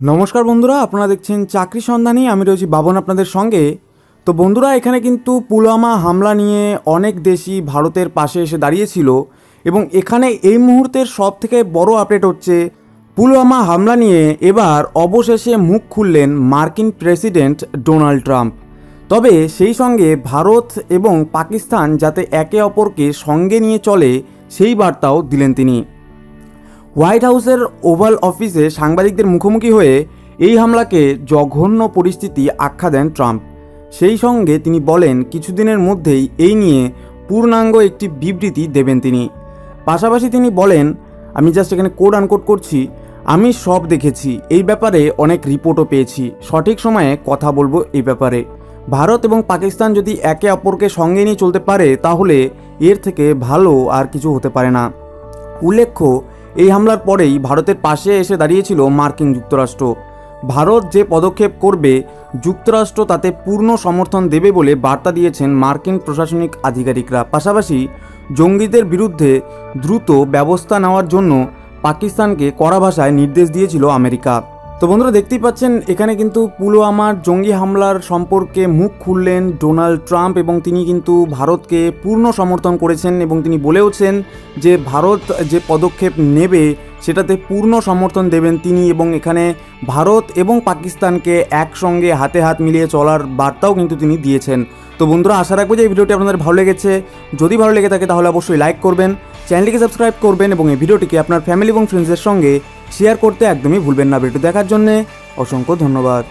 নমস্কার বন্ধুরা, আপনারা দেখছেন চাকরি সন্ধানী। আমি রয়েছি বাবন আপনাদের সঙ্গে। তো বন্ধুরা, এখানে কিন্তু পুলওয়ামা হামলা নিয়ে অনেক দেশই ভারতের পাশে এসে দাঁড়িয়েছিল এবং এখানে এই মুহূর্তের সব থেকে বড় আপডেট হচ্ছে পুলওয়ামা হামলা নিয়ে এবার অবশেষে মুখ খুললেন মার্কিন প্রেসিডেন্ট ডোনাল্ড ট্রাম্প। তবে সেই সঙ্গে ভারত এবং পাকিস্তান যাতে একে অপরকে সঙ্গে নিয়ে চলে, সেই বার্তাও দিলেন তিনি। হোয়াইট হাউসের ওভাল অফিসে সাংবাদিকদের মুখোমুখি হয়ে এই হামলাকে জঘন্য পরিস্থিতি আখ্যা দেন ট্রাম্প। সেই সঙ্গে তিনি বলেন, কিছুদিনের মধ্যেই এই নিয়ে পূর্ণাঙ্গ একটি বিবৃতি দেবেন তিনি। পাশাপাশি তিনি বলেন, আমি জাস্ট এখানে কোড আনকোড করছি, আমি সব দেখেছি, এই ব্যাপারে অনেক রিপোর্টও পেয়েছি, সঠিক সময়ে কথা বলব এই ব্যাপারে। ভারত এবং পাকিস্তান যদি একে অপরকে সঙ্গে নিয়ে চলতে পারে, তাহলে এর থেকে ভালো আর কিছু হতে পারে না। উল্লেখ্য এই হামলার পরেই ভারতের পাশে এসে দাঁড়িয়েছিল মার্কিন যুক্তরাষ্ট্র। ভারত যে পদক্ষেপ করবে, যুক্তরাষ্ট্র তাতে পূর্ণ সমর্থন দেবে বলে বার্তা দিয়েছেন মার্কিন প্রশাসনিক আধিকারিকরা। পাশাপাশি জঙ্গিদের বিরুদ্ধে দ্রুত ব্যবস্থা নেওয়ার জন্য পাকিস্তানকে কড়া ভাষায় নির্দেশ দিয়েছিল আমেরিকা। তো বন্ধুরা দেখতেই পাচ্ছেন, এখানে কিন্তু পুলওয়ামার জঙ্গি হামলার সম্পর্কে মুখ খুললেন ডোনাল্ড ট্রাম্প এবং তিনি কিন্তু ভারতকে পূর্ণ সমর্থন করেছেন এবং তিনি বলেওছেন যে ভারত যে পদক্ষেপ নেবে সেটাতে পূর্ণ সমর্থন দেবেন তিনি এবং এখানে ভারত এবং পাকিস্তানকে একসঙ্গে হাতে হাত মিলিয়ে চলার বার্তাও কিন্তু তিনি দিয়েছেন। তো বন্ধুরা, আশা রাখব যে এই ভিডিওটি আপনাদের ভালো লেগেছে। যদি ভালো লেগে থাকে তাহলে অবশ্যই লাইক করবেন। চ্যানেলটিকে সাবস্ক্রাইব করবেন এবং এই ভিডিওটিকে আপনার ফ্যামিলি এবং ফ্রেন্ডসের সঙ্গে শেয়ার করতে একদমই ভুলবেন না। ভিডিও দেখার জন্যে অসংখ্য ধন্যবাদ।